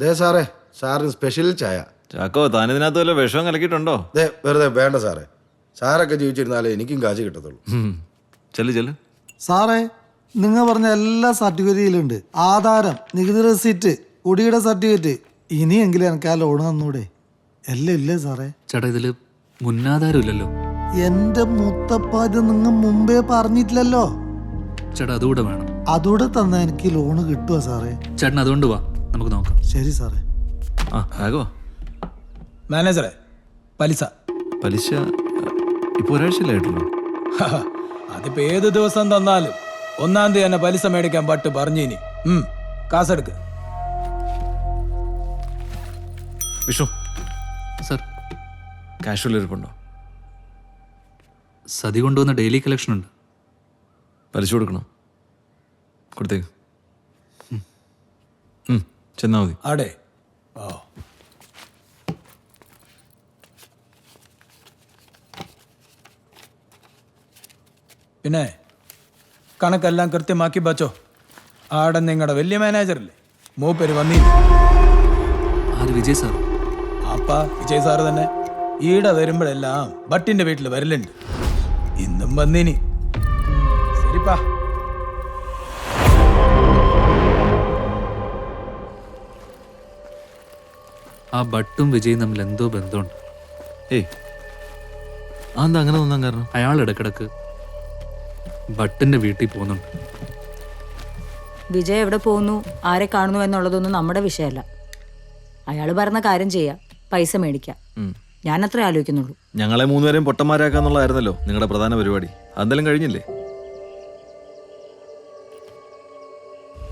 ദേ സാറേ സാറിന് സ്പെഷ്യൽ ചായ. ചാക്കോ താൻ ഇതിനകത്ത് വല്ല വിഷം കലക്കിയിട്ടുണ്ടോ? ദേ വെറുതെ വേണ്ട സാറേ. സാറൊക്കെ ജീവിച്ചിരുന്നാലേ എനിക്കും കാശ് കിട്ടത്തുള്ളൂ. ചെല്ലു ചെല്ലു. സാറേ നിങ്ങൾ പറഞ്ഞ എല്ലാ സർട്ടിഫിക്കറ്റിലുണ്ട്. ആധാരം നികുതി റെസീറ്റ് കുടിയുടെ സർട്ടിഫിക്കറ്റ്. ഇനിയെങ്കിലും എനിക്ക് ആ ലോൺ തന്നൂടെ. എല്ലാം ഇല്ലേ സാറേ? ചേട്ടാ ഇതിൽ മുന്നാധാരം ഇല്ലല്ലോ എന്റെ മുത്തപ്പ ഇത് നിങ്ങൾ മുമ്പേ പറഞ്ഞിട്ടില്ലല്ലോ. ചേട്ടാ അതുകൂടെ വേണം. അതൂടെ തന്നാ എനിക്ക് ലോണ് കിട്ടുക സാറേ? ചേട്ടൻ അതുകൊണ്ട് വാ നമുക്ക് നോക്കാം. ശരി സാറേ. ആ രാഘവ മാനേജറെ പലിശ. പലിശ ഇപ്പൊ ഒരാഴ്ചയിലായിട്ടുള്ളൂ അതിപ്പോ ഏത് ദിവസം തന്നാലും ഒന്നാം തീയതി തന്നെ പലിശ മേടിക്കാൻ പട്ട് പറഞ്ഞിനി. ഇനി കാസെടുക്ക്. വിഷ്ണു സർ കാഷ്വൽ ഇരിപ്പുണ്ടോ? സതി കൊണ്ടുവന്ന ഡെയിലി കളക്ഷൻ ഉണ്ട്. പലിശ കൊടുക്കണം? കൊടുത്തേക്ക്. ഉം. ഉം, ചെന്നാ മതി. ആടെ. ഓ പിന്നെ കണക്കെല്ലാം കൃത്യമാക്കി ബച്ചോ. ആടെ നിങ്ങളുടെ വലിയ മാനേജറല്ലേ? മൂപ്പര് വന്നില്ല. ആര് വിജയ് സാർ? അപ്പ വിജയ് സാറ് തന്നെ. ഈടെ വരുമ്പോഴെല്ലാം ഭട്ടിന്റെ വീട്ടിൽ വരലുണ്ട്. ഇന്നും വന്നിനി. ശരിപ്പാ ആ ഭട്ടും വിജയും തമ്മിൽ എന്തോ ബന്ധമുണ്ട്. ഏയ് അതെന്താ അങ്ങനെ തോന്നാൻ കാരണം? അയാൾ ഇടക്കിടക്ക് ഭട്ടിന്റെ വീട്ടിൽ പോകുന്നുണ്ട്. വിജയ് എവിടെ പോകുന്നു? ആരെ കാണുന്നു എന്നുള്ളതൊന്നും നമ്മുടെ വിഷയമല്ല. അയാൾ പറഞ്ഞ കാര്യം ചെയ്യാം. പൈസ മേടിക്കാം. ഞാൻ അത്ര ആലോചിക്കുന്നുള്ളൂ. ഞങ്ങളെ മൂന്നുപേരെയും പൊട്ടന്മാരാക്കാന്നുള്ളതായിരുന്നല്ലോ നിങ്ങളുടെ പ്രധാന പരിപാടി. അതെല്ലാം കഴിഞ്ഞില്ലേ?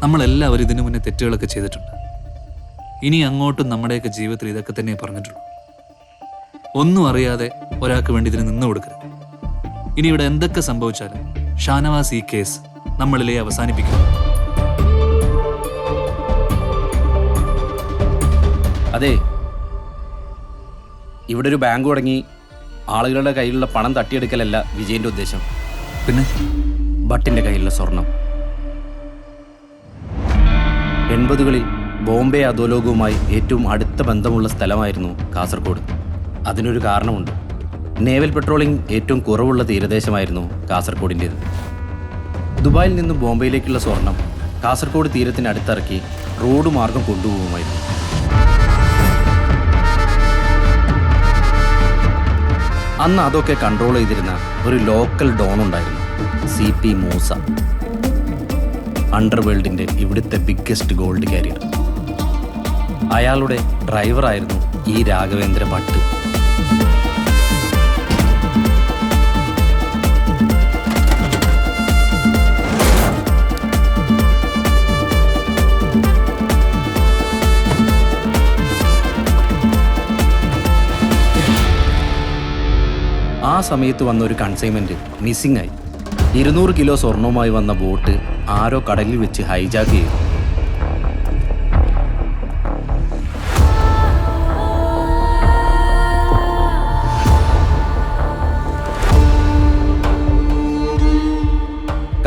നമ്മളെല്ലാവരും ഇതിനു മുന്നേ തെറ്റുകളൊക്കെ ചെയ്തിട്ടുണ്ട്. ഇനി അങ്ങോട്ടും നമ്മുടെയൊക്കെ ജീവിതത്തിൽ ഇതൊക്കെ തന്നെ പറഞ്ഞിട്ടുള്ളൂ. ഒന്നും അറിയാതെ ഒരാൾക്ക് വേണ്ടി ഇതിന് നിന്ന് കൊടുക്കരുത്. ഇനി ഇവിടെ എന്തൊക്കെ സംഭവിച്ചാലും ഷാനവാസ് ഈ കേസ് നമ്മളിലെ അവസാനിപ്പിക്കുന്നു. അതെ ഇവിടെ ഒരു ബാങ്ക് തുടങ്ങി ആളുകളുടെ കയ്യിലുള്ള പണം തട്ടിയെടുക്കലല്ല വിജയന്റെ ഉദ്ദേശം. പിന്നെ? ഭട്ടിന്റെ കയ്യിലുള്ള സ്വർണം. എൺപതുകളിൽ ബോംബെ അധോലോകവുമായി ഏറ്റവും അടുത്ത ബന്ധമുള്ള സ്ഥലമായിരുന്നു കാസർഗോഡ്. അതിനൊരു കാരണമുണ്ട്. നേവൽ പെട്രോളിംഗ് ഏറ്റവും കുറവുള്ള തീരദേശമായിരുന്നു കാസർഗോഡിന്റേത്. ദുബായിൽ നിന്ന് ബോംബെയിലേക്കുള്ള സ്വർണം കാസർഗോഡ് തീരത്തിന് അടുത്തിറക്കി റോഡ് മാർഗം കൊണ്ടുപോകുമായിരുന്നു അന്ന് അതൊക്കെ കൺട്രോൾ ചെയ്തിരുന്ന ഒരു ലോക്കൽ ഡോൺ ഉണ്ടായിരുന്നു. C P Moosa. അണ്ടർവേൾഡിന്റെ ഇവിടുത്തെ ബിഗ്ഗസ്റ്റ് ഗോൾഡ് കാരിയർ അയാളുടെ ഡ്രൈവറായിരുന്നു ഈ രാഘവേന്ദ്ര ഭട്ട്. ആ സമയത്ത് വന്ന ഒരു കൺസൈൻമെന്റ് മിസ്സിംഗ് ആയി. ഇരുന്നൂറ് കിലോ സ്വർണവുമായി വന്ന ബോട്ട് ആരോ കടലിൽ വെച്ച് ഹൈജാക്ക് ചെയ്തു.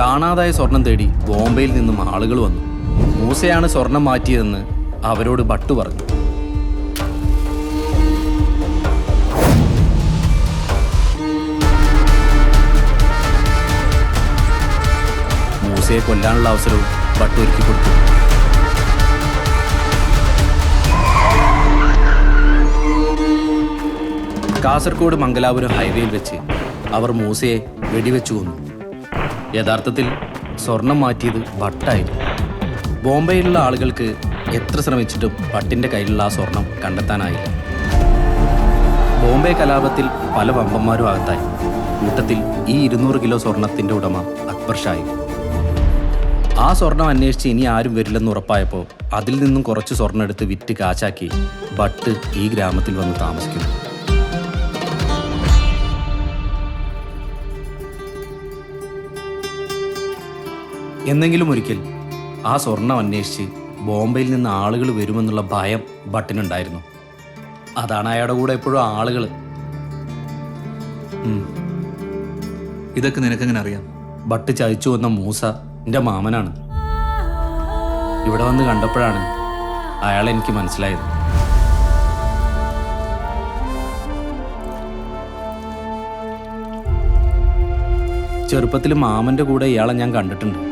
കാണാതായ സ്വർണം തേടി ബോംബെയിൽ നിന്നും ആളുകൾ വന്നു. മൂസയാണ് സ്വർണം മാറ്റിയതെന്ന് അവരോട് ഭട്ടു പറഞ്ഞു. മൂസയെ കൊല്ലാനുള്ള അവസരവും ഭട്ടു ഒരുക്കി കൊടുത്തു. കാസർഗോഡ് മംഗലാപുരം ഹൈവേയിൽ വെച്ച് അവർ മൂസയെ വെടിവെച്ചു കൊന്നു. യഥാർത്ഥത്തിൽ സ്വർണം മാറ്റിയത് ഭട്ടായിരുന്നു. ബോംബെയിലുള്ള ആളുകൾക്ക് എത്ര ശ്രമിച്ചിട്ടും ഭട്ടിന്റെ കയ്യിലുള്ള ആ സ്വർണം കണ്ടെത്താനായില്ല. ബോംബെ കലാപത്തിൽ പല വമ്പന്മാരും അകത്തായി. കൂട്ടത്തിൽ ഈ ഇരുന്നൂറ് കിലോ സ്വർണത്തിന്റെ ഉടമ അക്ബർ ഷായി. ആ സ്വർണം അന്വേഷിച്ച് ഇനി ആരും വരില്ലെന്ന് ഉറപ്പായപ്പോൾ അതിൽ നിന്നും കുറച്ച് സ്വർണം എടുത്ത് വിറ്റ് കാശാക്കി ഭട്ട് ഈ ഗ്രാമത്തിൽ വന്ന് താമസിക്കുന്നു. എന്നെങ്കിലും ഒരിക്കൽ ആ സ്വർണം അന്വേഷിച്ച് ബോംബെയിൽ നിന്ന് ആളുകൾ വരുമെന്നുള്ള ഭയം ഭട്ടിനുണ്ടായിരുന്നു. അതാണ് അയാളുടെ കൂടെ എപ്പോഴും ആളുകൾ ഇതൊക്കെ നിനക്കെങ്ങനെ അറിയാം? ഭട്ട് ചതിച്ചു വന്ന മൂസ എന്റെ മാമനാണ്. ഇവിടെ വന്ന് കണ്ടപ്പോഴാണ് അയാൾ എനിക്ക് മനസ്സിലായത്. ചെറുപ്പത്തിൽ മാമന്റെ കൂടെ ഇയാളെ ഞാൻ കണ്ടിട്ടുണ്ട്.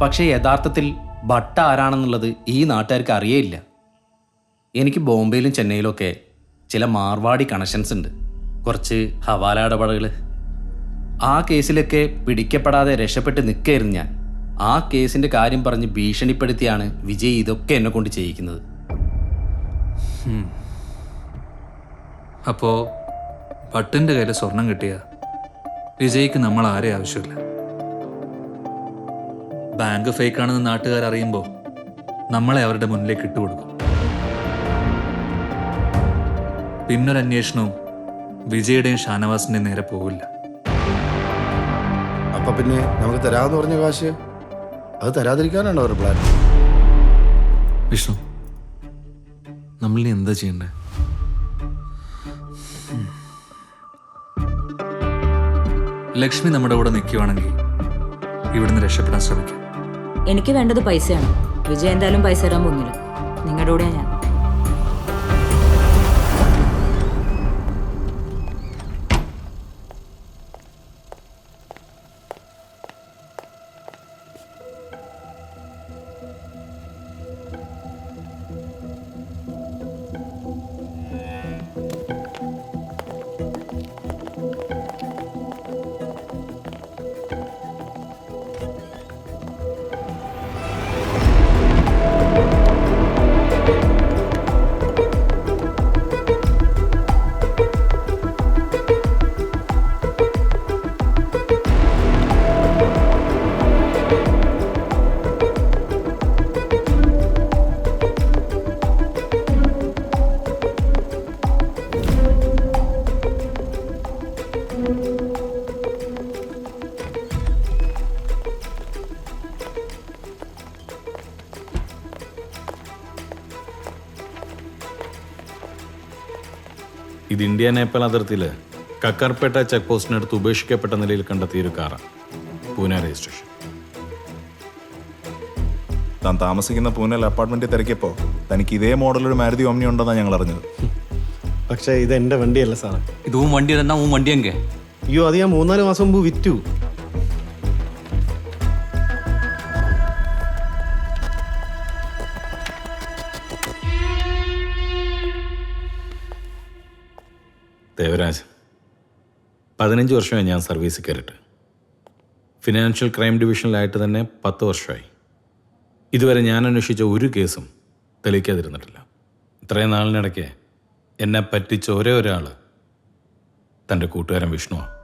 പക്ഷേ യഥാർത്ഥത്തിൽ ഭട്ട ആരാണെന്നുള്ളത് ഈ നാട്ടുകാർക്ക് അറിയേയില്ല. എനിക്ക് ബോംബെയിലും ചെന്നൈയിലും ഒക്കെ ചില മാർവാടി കണക്ഷൻസ് ഉണ്ട്. കുറച്ച് ഹവാല ഇടപാടുകൾ ആ കേസിലൊക്കെ പിടിക്കപ്പെടാതെ രക്ഷപ്പെട്ട് നിൽക്കായിരുന്നു ഞാൻ. ആ കേസിന്റെ കാര്യം പറഞ്ഞ് ഭീഷണിപ്പെടുത്തിയാണ് വിജയ് ഇതൊക്കെ എന്നെ കൊണ്ട് ചെയ്യിക്കുന്നത്. അപ്പോ ഭട്ടിന്റെ കയ്യിൽ സ്വർണം കിട്ടിയ? വിജയ്ക്ക് നമ്മൾ ആരെ ആവശ്യമില്ല? ബാങ്ക് ഫേക്ക് ആണെന്ന് നാട്ടുകാർ അറിയുമ്പോൾ നമ്മളെ അവരുടെ മുന്നിലേക്ക് ഇട്ടുകൊടുക്കും. പിന്നൊരു അന്വേഷണവും വിജയുടെയും ഷാനവാസിന്റെയും നേരെ പോകില്ല അപ്പൊ പിന്നെ നമുക്ക് തരാന്ന് പറഞ്ഞ കാശ്? അത് തരാതിരിക്കാനാണ് അവരുടെ പ്ലാൻ വിഷ്ണു നമ്മളിനി എന്താ ചെയ്യണ്ടേ? ലക്ഷ്മി നമ്മുടെ കൂടെ നിൽക്കുവാണെങ്കിൽ ഇവിടുന്ന് രക്ഷപ്പെടാൻ ശ്രമിക്കാം. എനിക്ക് വേണ്ടത് പൈസയാണ്. വിജയ് എന്തായാലും പൈസ തരാൻ പോകുന്നില്ല. നിങ്ങളുടെ കൂടെയാണ് ഞാൻ. ഇത് ഇന്ത്യ നേപ്പാൾ അതിർത്തിയിൽ കക്കർപേട്ട ചെക്ക് പോസ്റ്റിനടുത്ത് ഉപേക്ഷിക്കപ്പെട്ട നിലയിൽ കണ്ടെത്തിയ ഒരു കാറാണ്. പൂനെ രജിസ്ട്രേഷൻ. താൻ താമസിക്കുന്ന പൂനെ അപ്പാർട്ട്മെന്റിൽ തിരക്കിയപ്പോൾ തനിക്ക് ഇതേ ഒരു മാരുതി ഓമ്നി ഉണ്ടെന്നാണ് ഞങ്ങൾ അറിഞ്ഞത്. പക്ഷേ ഇത് എന്റെ വണ്ടിയല്ല സാറേ. ഇതും വണ്ടി തന്നെ ഊൻ വണ്ടി എങ്കെ? അയ്യോ അത് ഞാൻ മൂന്നാൽ മാസം മുമ്പ് വിറ്റു. ദേവരാജ് പതിനഞ്ച് വർഷമായി ഞാൻ സർവീസിൽ കയറിയിട്ട്. ഫിനാൻഷ്യൽ ക്രൈം ഡിവിഷനിലായിട്ട് തന്നെ പത്ത് വർഷമായി. ഇതുവരെ ഞാൻ അന്വേഷിച്ച ഒരു കേസും തെളിയിക്കാതിരുന്നിട്ടില്ല. ഇത്രയും നാളിനിടയ്ക്ക് എന്നെ പറ്റിച്ച ഒരേ ഒരാൾ തന്റെ കൂട്ടുകാരൻ വിഷ്ണുവാണ്